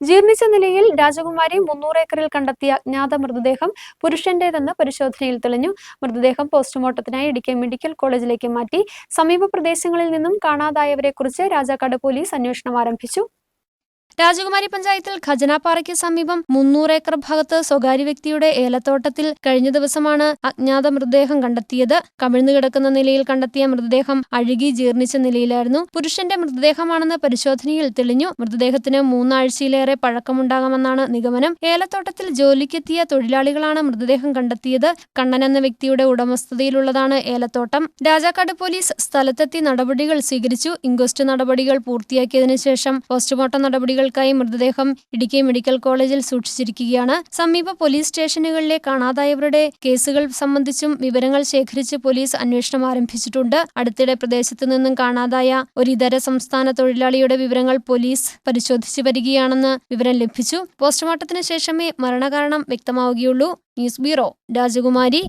ജീർണിച്ച നിലയിൽ രാജകുമാരി മുന്നൂറ് ഏക്കറിൽ കണ്ടെത്തിയ അജ്ഞാത മൃതദേഹം പുരുഷന്റേതെന്ന് പരിശോധനയിൽ തെളിഞ്ഞു. മൃതദേഹം പോസ്റ്റ്മോർട്ടത്തിനായി ഇടുക്കി മെഡിക്കൽ കോളേജിലേക്ക് മാറ്റി. സമീപ പ്രദേശങ്ങളിൽ നിന്നും കാണാതായവരെക്കുറിച്ച് രാജാക്കാട് പോലീസ് അന്വേഷണം ആരംഭിച്ചു. രാജകുമാരി പഞ്ചായത്തിൽ ഖജനാപ്പാറയ്ക്ക് സമീപം മുന്നൂറ് ഏക്കർ ഭാഗത്ത് സ്വകാര്യ വ്യക്തിയുടെ ഏലത്തോട്ടത്തിൽ കഴിഞ്ഞ ദിവസമാണ് അജ്ഞാത മൃതദേഹം കണ്ടെത്തിയത്. കമിഴ്ന്നു കിടക്കുന്ന നിലയിൽ കണ്ടെത്തിയ മൃതദേഹം അഴുകി ജീർണിച്ച നിലയിലായിരുന്നു. പുരുഷന്റെ മൃതദേഹമാണെന്ന് പരിശോധനയിൽ തെളിഞ്ഞു. മൃതദേഹത്തിന് മൂന്നാഴ്ചയിലേറെ പഴക്കമുണ്ടാകാമെന്നാണ് നിഗമനം. ഏലത്തോട്ടത്തിൽ ജോലിക്കെത്തിയ തൊഴിലാളികളാണ് മൃതദേഹം കണ്ടെത്തിയത്. കണ്ണൻ എന്ന വ്യക്തിയുടെ ഉടമസ്ഥതയിലുള്ളതാണ് ഏലത്തോട്ടം. രാജാക്കാട് പോലീസ് സ്ഥലത്തെത്തി നടപടികൾ സ്വീകരിച്ചു. ഇൻക്വസ്റ്റ് നടപടികൾ പൂർത്തിയാക്കിയതിനു ശേഷം പോസ്റ്റ്മോർട്ടം നടപടികൾക്കായി മൃതദേഹം ഇടുക്കി മെഡിക്കൽ കോളേജിൽ സൂക്ഷിച്ചിരിക്കുകയാണ്. സമീപ പോലീസ് സ്റ്റേഷനുകളിലെ കാണാതായവരുടെ കേസുകൾ സംബന്ധിച്ചും വിവരങ്ങൾ ശേഖരിച്ച് പോലീസ് അന്വേഷണം ആരംഭിച്ചിട്ടുണ്ട്. അടുത്തിടെ പ്രദേശത്തു നിന്നും കാണാതായ ഒരു ഇതര സംസ്ഥാന തൊഴിലാളിയുടെ വിവരങ്ങൾ പോലീസ് പരിശോധിച്ചു വരികയാണെന്ന് വിവരം ലഭിച്ചു. പോസ്റ്റ്മോർട്ടത്തിന് ശേഷമേ മരണകാരണം വ്യക്തമാവുകയുള്ളൂ. ന്യൂസ് ബ്യൂറോ രാജകുമാരി.